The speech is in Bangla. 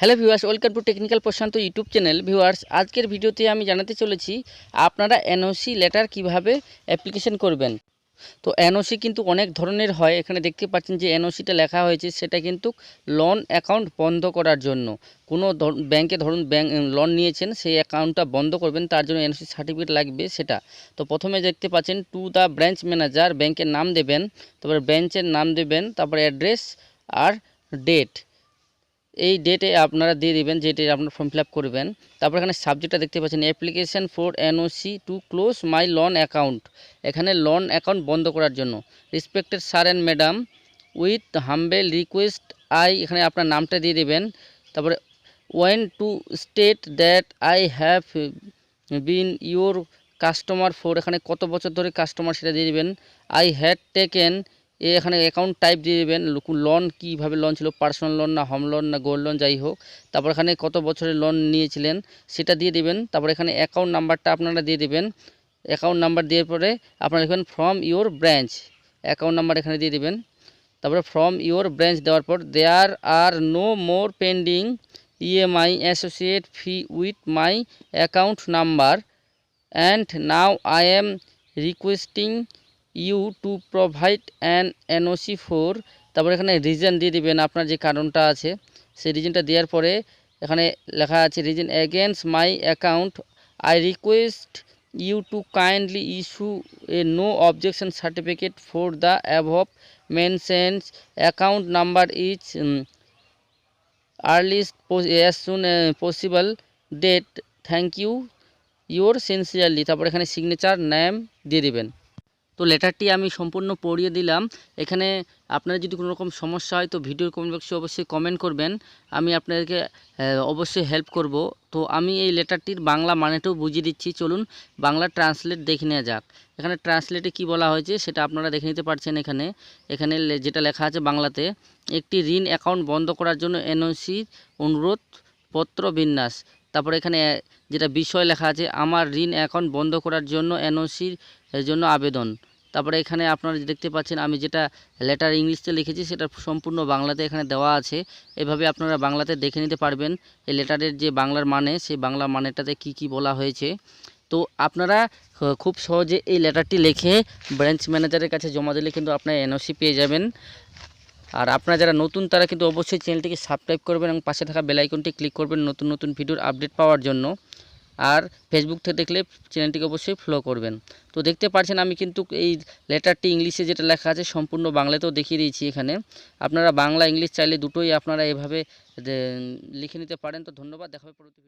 Hello viewers, welcome to technical Prashant YouTube channel. Viewers, আজকের ভিডিওতে আমি জানাতে চলেছি, আপনারা এনওসি লেটার কীভাবে অ্যাপ্লিকেশন করবেন? তো এনওসি কিন্তু অনেক ধরনের হয়। এখানে দেখতে পাচ্ছেন যে এনওসিটা লেখা হয়েছে, সেটা কিন্তু লোন অ্যাকাউন্ট বন্ধ করার জন্য। কোনো ব্যাংকে ধরুন ব্যাংক লোন নিয়েছেন, সেই অ্যাকাউন্টটা বন্ধ করবেন, তার জন্য এনওসি সার্টিফিকেট লাগবে সেটা। তো প্রথমে দেখতে পাচ্ছেন টু দ্য ব্রাঞ্চ ম্যানেজার ব্যাংকের নাম দেবেন, তারপরে ব্রাঞ্চের নাম দেবেন, তারপরে অ্যাড্রেস আর ডেট এই ডেটে আপনারা দিয়ে দিবেন যেটি আপনার ফর্ম ফিল করবেন। তারপর এখানে সাবজেক্টটা দেখতে পাচ্ছেন application for NOC to close my loan account এখানে লোন অ্যাকাউন্ট বন্ধ করার জন্য। Respected sir and madam with humble request I এখানে আপনার নামটা দিয়ে দিবেন। তারপরে want to state that I have been your customer for এখানে কত বছর ধরে কাস্টমার সেটা দিয়ে দিবেন। আই হ্যাড টেকেন এখানে অ্যাকাউন্ট টাইপ দিয়ে দেবেন লোন কীভাবে লোন ছিল পার্সোনাল লোন না হোম লোন না গোল্ড লোন যাই হোক, তারপর এখানে কত বছরের লোন নিয়েছিলেন সেটা দিয়ে দেবেন, তারপর এখানে অ্যাকাউন্ট নাম্বারটা আপনারা দিয়ে দেবেন অ্যাকাউন্ট নাম্বার দেওয়ার পরে আপনারা লিখবেন from your branch account number এখানে দিয়ে দেবেন, তারপরে ফ্রম ইওর ব্রাঞ্চ দেওয়ার পর there are no more pending EMI associate fee with my account number and now I am requesting you to provide an NOC for. তারপর এখানে রিজন দিয়ে দিবেন আপনার যে কারণটা আছে। সেই রিজনটা দেওয়ার পরে এখানে লেখা আছে reason against my account I request you to kindly issue a no objection certificate for the above mentions account number is earliest as soon possible date thank you your sincerely তারপর এখানে সিগনেচার নেম দিয়ে দিবেন। তো লেটারটি আমি সম্পূর্ণ পড়িয়ে দিলাম। এখানে আপনার যদি কোনো রকম সমস্যা হয়, তো ভিডিওর কমেন্ট বক্সে অবশ্যই কমেন্ট করবেন। আমি আপনাদেরকে অবশ্যই হেল্প করব। তো আমি এই লেটারটির বাংলা মানেটাও বুঝিয়ে দিচ্ছি। চলুন বাংলা ট্রান্সলেট দেখে নেওয়া যাক। এখানে ট্রান্সলেটে কি বলা হয়েছে, সেটা আপনারা দেখে নিতে পারছেন এখানে। এখানে যেটা লেখা আছে বাংলাতে, একটি ঋণ অ্যাকাউন্ট বন্ধ করার জন্য এনওসি অনুরোধ, পত্র বিন্যাস। তারপরে এখানে, যেটা বিষয় লেখা আছে, আমার ঋণ অ্যাকাউন্ট বন্ধ করার জন্য এনওসির জন্য আবেদন। তারপরে এখানে আপনারা দেখতে পাচ্ছেন, আমি যেটা লেটার ইংলিশতে লিখেছি, সেটা সম্পূর্ণ বাংলাতে এখানে দেওয়া আছে। এভাবে আপনারা বাংলাতে দেখে নিতে পারবেন এই লেটারের যে বাংলার মানে সেই বাংলা মানেটাতে কি কি বলা হয়েছে। তো আপনারা খুব সহজে এই লেটারটি লিখে ব্রাঞ্চ ম্যানেজারের কাছে জমা দিলে কিন্তু আপনার এনওসি পেয়ে যাবেন। আর আপনারা যারা নতুন, তারা কিন্তু অবশ্যই চ্যানেলটিকে সাবস্ক্রাইব করবেন এবং পাশে থাকা বেল আইকনটি ক্লিক করবেন নতুন নতুন ভিডিওর আপডেট পাওয়ার জন্য। আর ফেসবুক থেকে দেখলে চ্যানেলটিকে অবশ্যই ফলো করবেন। তো দেখতে পাচ্ছেন আমি কিন্তু এই লেটারটি ইংলিশে যেটা লেখা আছে, সম্পূর্ণ বাংলাতেও দেখিয়ে দিয়েছি এখানে। আপনারা বাংলা, ইংলিশ চাইলে দুটোই আপনারা এভাবে লিখে নিতে পারেন। তো ধন্যবাদ, দেখা হবে পরবর্তী